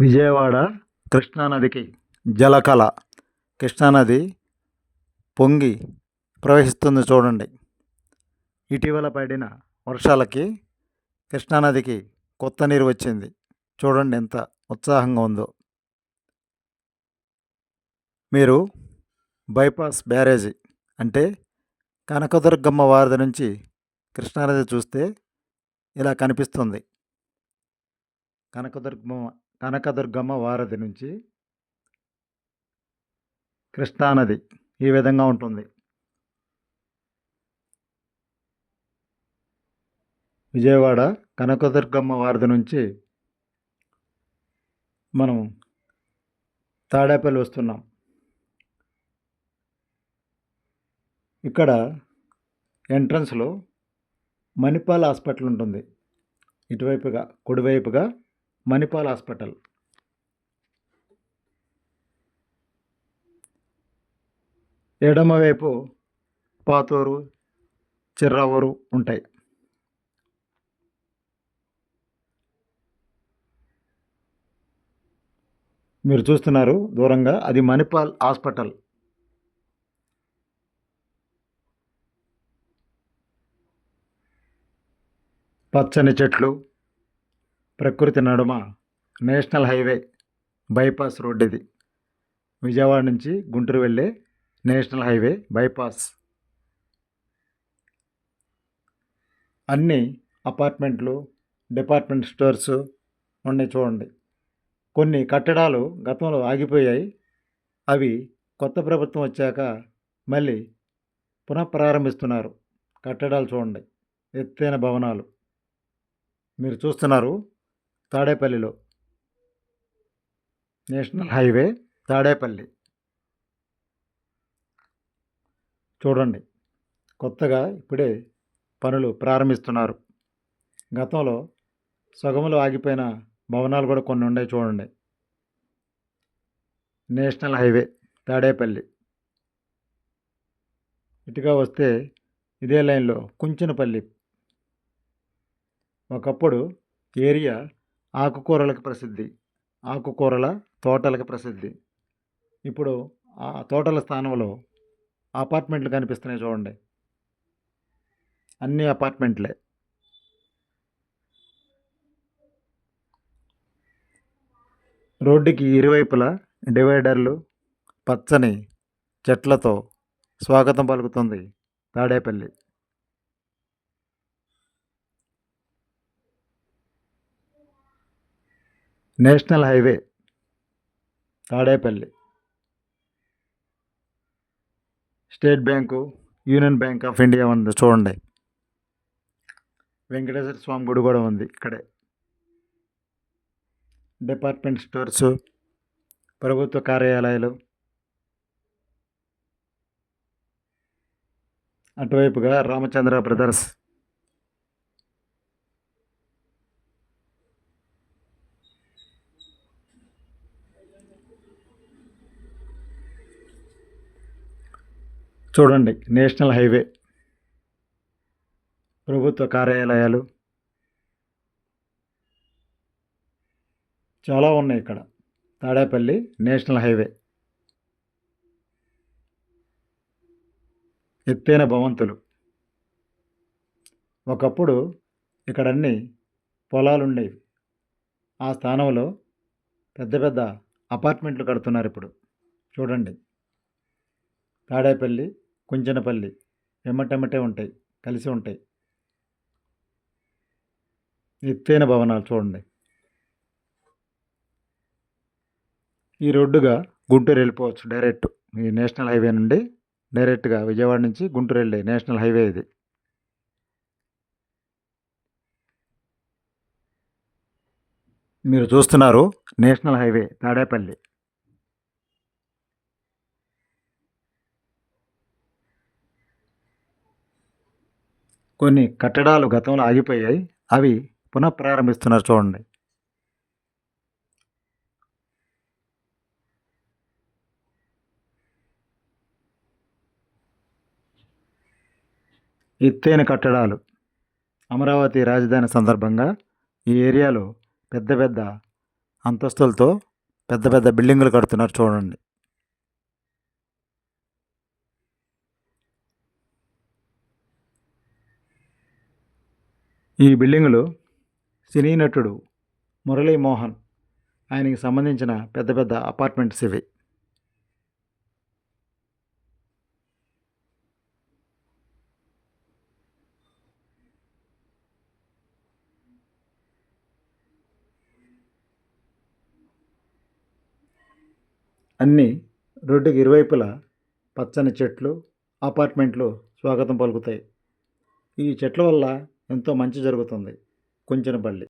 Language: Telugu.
విజయవాడ కృష్ణానదికి జలకళ కృష్ణానది పొంగి ప్రవహిస్తుంది చూడండి. ఇటీవల పడిన వర్షాలకి కృష్ణానదికి కొత్త నీరు వచ్చింది. చూడండి ఎంత ఉత్సాహంగా ఉందో. మీరు బైపాస్ బ్యారేజీ అంటే కనకదుర్గమ్మ వారధి నుంచి కృష్ణానది చూస్తే ఇలా కనిపిస్తుంది. కనకదుర్గమ్మ కనకదుర్గమ్మ వారధి నుంచి కృష్ణానది ఈ విధంగా ఉంటుంది. విజయవాడ కనకదుర్గమ్మ వారధి నుంచి మనం తాడేపల్లి వస్తున్నాం. ఇక్కడ ఎంట్రన్స్లో మణిపాల్ హాస్పిటల్ ఉంటుంది. ఇటువైపుగా కుడివైపుగా మణిపాల్ హాస్పిటల్. ఎడమవైపు పాతూరు చిర్రావూరు ఉంటాయి. మీరు చూస్తున్నారు దూరంగా అది మణిపాల్ హాస్పిటల్. పచ్చని చెట్లు ప్రకృతి నడుమ నేషనల్ హైవే బైపాస్ రోడ్ ఇది విజయవాడ నుంచి గుంటూరు వెళ్ళే నేషనల్ హైవే బైపాస్. అన్ని అపార్ట్మెంట్లు డిపార్ట్మెంట్ స్టోర్స్ ఉన్నాయి చూడండి. కొన్ని కట్టడాలు గతంలో ఆగిపోయాయి. అవి కొత్త ప్రభుత్వం వచ్చాక మళ్ళీ పునఃప్రారంభిస్తున్నారు. కట్టడాలు చూడండి. ఎత్తైన భవనాలు. మీరు చూస్తున్నారు తాడేపల్లిలో. National highway Tadepalli. చూడండి కొత్తగా ఇప్పుడే పనులు ప్రారంభిస్తున్నారు. గతంలో సగములు ఆగిపోయిన భవనాలు కూడా కొన్ని ఉన్నాయి చూడండి. National highway Tadepalli. ఇటుగా వస్తే ఇదే లైన్లో కుంచనపల్లి. ఒకప్పుడు ఏరియా ఆకుకూరలకు ప్రసిద్ధి. ఆకుకూరల తోటలకు ప్రసిద్ధి. ఇప్పుడు ఆ తోటల స్థానంలో అపార్ట్మెంట్లు కనిపిస్తున్నాయి చూడండి. అన్ని అపార్ట్మెంట్లే. రోడ్డుకి ఇరువైపులా డివైడర్లు పచ్చని చెట్లతో స్వాగతం పలుకుతుంది Tadepalli. National highway Tadepalli. State bank union bank of India ఉంది చూడండి. వెంకటేశ్వర స్వామి గుడి కూడా ఉంది ఇక్కడే. డిపార్ట్మెంట్ స్టోర్స్ ప్రభుత్వ కార్యాలయాలు. అటువైపుగా రామచంద్ర బ్రదర్స్ చూడండి నేషనల్ హైవే. ప్రభుత్వ కార్యాలయాలు. చాలా ఉన్నాయి ఇక్కడ. Tadepalli national highway. ఎత్తైన భవంతులు. ఒకప్పుడు ఇక్కడ అన్ని పొలాలు ఉండేవి ఆ స్థానంలో పెద్ద పెద్ద అపార్ట్మెంట్లు కడుతున్నారు ఇప్పుడు. చూడండి. తాడేపల్లి కుంచనపల్లి ఎమ్మటెమ్మటే ఉంటాయి కలిసి ఉంటాయి. ఎత్తైన భవనాలు చూడండి. ఈ రోడ్డుగా గుంటూరు వెళ్ళిపోవచ్చు డైరెక్ట్. ఈ నేషనల్ హైవే నుండి డైరెక్ట్గా విజయవాడ నుంచి గుంటూరు వెళ్ళే నేషనల్ హైవే ఇది. మీరు చూస్తున్నారు నేషనల్ హైవే తాడేపల్లి. కొన్ని కట్టడాలు గతంలో ఆగిపోయాయి. అవి పునఃప్రారంభిస్తున్నారు చూడండి. ఎత్తైన కట్టడాలు. అమరావతి రాజధాని సందర్భంగా ఈ ఏరియాలో పెద్ద పెద్ద అంతస్తులతో పెద్ద పెద్ద బిల్డింగులు కడుతున్నారు చూడండి. ఈ బిల్డింగులు సినీ నటుడు మురళీమోహన్ ఆయనకి సంబంధించిన పెద్ద పెద్ద అపార్ట్మెంట్స్ ఇవి. అన్నీ రోడ్డుకి ఇరువైపులా పచ్చని చెట్లు అపార్ట్మెంట్లు స్వాగతం పలుకుతాయి. ఈ చెట్ల వల్ల ఎంతో మంచి జరుగుతుంది. కుంచెనపల్లి.